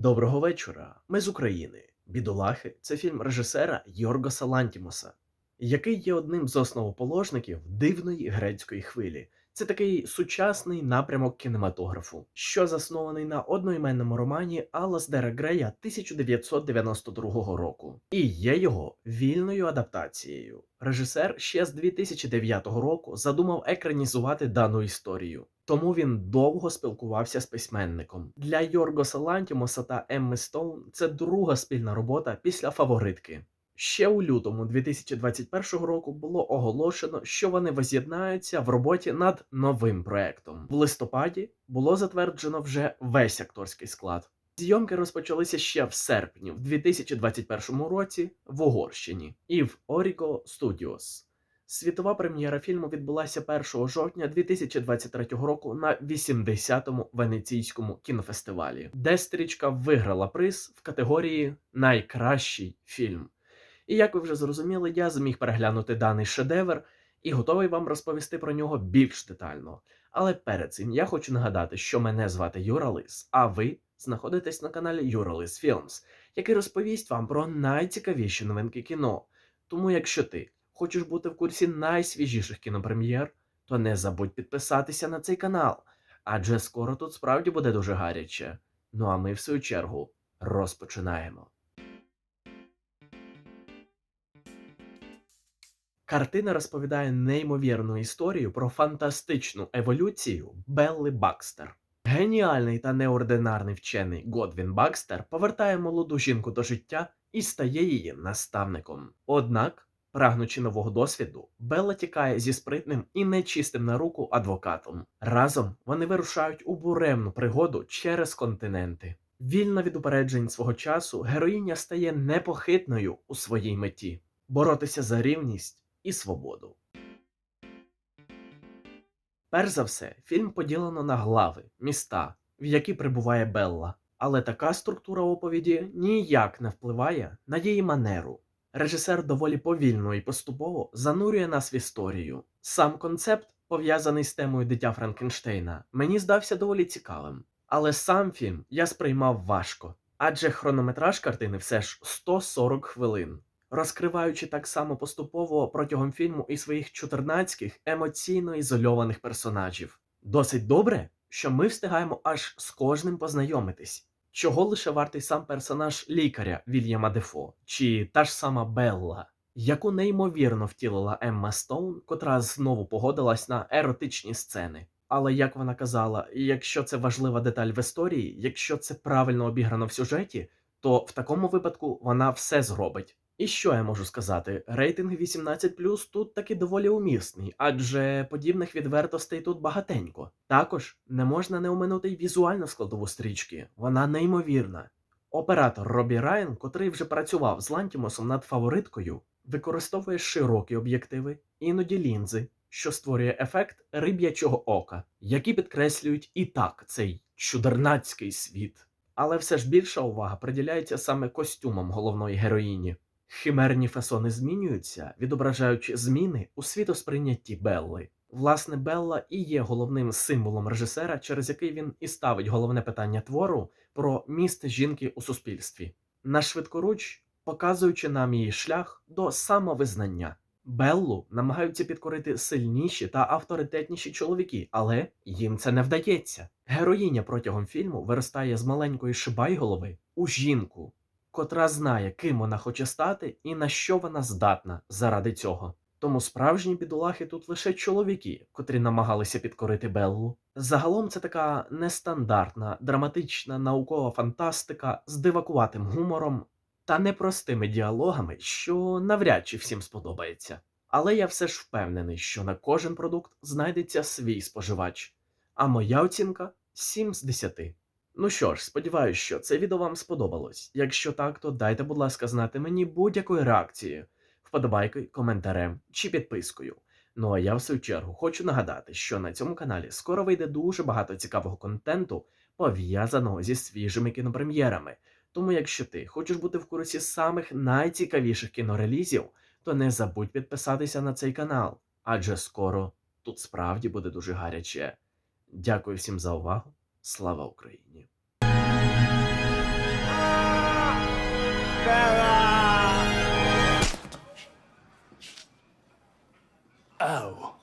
Доброго вечора. Ми з України. Бідолахи це фільм режисера Йоргоса Лантімоса, який є одним з основоположників дивної грецької хвилі. Це такий сучасний напрямок кінематографу, що заснований на одноіменному романі Алласдера Грея 1992 року, і є його вільною адаптацією. Режисер ще з 2009 року задумав екранізувати дану історію. Тому він довго спілкувався з письменником. Для Йоргоса Лантімоса та Емми Стоун це друга спільна робота після фаворитки. Ще у лютому 2021 року було оголошено, що вони воз'єднаються в роботі над новим проектом. В листопаді було затверджено вже весь акторський склад. Зйомки розпочалися ще в серпні, в 2021 році в Угорщині і в Origo Studios. Світова прем'єра фільму відбулася 1 жовтня 2023 року на 80-му венеційському кінофестивалі, де стрічка виграла приз в категорії Найкращий фільм. І як ви вже зрозуміли, я зміг переглянути даний шедевр і готовий вам розповісти про нього більш детально. Але перед цим я хочу нагадати, що мене звати Юра Лис, а ви знаходитесь на каналі Юра Лис Філмс, який розповість вам про найцікавіші новинки кіно. Тому, якщо ти хочеш бути в курсі найсвіжіших кінопрем'єр, то не забудь підписатися на цей канал, адже скоро тут справді буде дуже гаряче. Ну а ми, в свою чергу, розпочинаємо. Картина розповідає неймовірну історію про фантастичну еволюцію Белли Бакстер. Геніальний та неординарний вчений Годвін Бакстер повертає молоду жінку до життя і стає її наставником. Однак, прагнучи нового досвіду, Белла тікає зі спритним і нечистим на руку адвокатом. Разом вони вирушають у буремну пригоду через континенти. Вільна від упереджень свого часу, героїня стає непохитною у своїй меті боротися за рівність і свободу. Перш за все, фільм поділено на глави, міста, в які прибуває Белла, але така структура оповіді ніяк не впливає на її манеру. Режисер доволі повільно і поступово занурює нас в історію. Сам концепт, пов'язаний з темою дитя Франкенштейна, мені здався доволі цікавим. Але сам фільм я сприймав важко, адже хронометраж картини все ж 140 хвилин розкриваючи так само поступово протягом фільму і своїх чотирнацьких емоційно ізольованих персонажів. Досить добре, що ми встигаємо аж з кожним познайомитись, чого лише вартий сам персонаж лікаря Вільяма Дефо, чи та ж сама Белла, яку неймовірно втілила Емма Стоун, котра знову погодилась на еротичні сцени. Але як вона казала, якщо це важлива деталь в історії, якщо це правильно обіграно в сюжеті, то в такому випадку вона все зробить. І що я можу сказати? Рейтинг 18 тут таки доволі умісний, адже подібних відвертостей тут багатенько. Також не можна не оминути й візуальну складову стрічки, вона неймовірна. Оператор Робі Райан, котрий вже працював з Лантімосом над фавориткою, використовує широкі об'єктиви, іноді лінзи, що створює ефект риб'ячого ока, які підкреслюють і так цей чудернацький світ. Але все ж більша увага приділяється саме костюмам головної героїні. Химерні фасони змінюються, відображаючи зміни у світосприйнятті Белли. Власне, Белла і є головним символом режисера, через який він і ставить головне питання твору про місце жінки у суспільстві, на швидкоруч показуючи нам її шлях до самовизнання. Беллу намагаються підкорити сильніші та авторитетніші чоловіки, але їм це не вдається. Героїня протягом фільму виростає з маленької шибайголови у жінку, котра знає, ким вона хоче стати і на що вона здатна заради цього. Тому справжні бідолахи тут лише чоловіки, котрі намагалися підкорити Беллу. Загалом це така нестандартна, драматична наукова фантастика з дивакуватим гумором та непростими діалогами, що навряд чи всім сподобається. Але я все ж впевнений, що на кожен продукт знайдеться свій споживач. А моя оцінка 7 з 10. Ну що ж, сподіваюся, що це відео вам сподобалось. Якщо так, то дайте, будь ласка, знати мені будь-якою реакцією, вподобайкою, коментарем чи підпискою. Ну а я, в свою чергу, хочу нагадати, що на цьому каналі скоро вийде дуже багато цікавого контенту, пов'язаного зі свіжими кінопрем'єрами. Тому, якщо ти хочеш бути в курсі самих найцікавіших кінорелізів, то не забудь підписатися на цей канал, адже скоро тут справді буде дуже гаряче. Дякую всім за увагу. Слава Україні! Ау!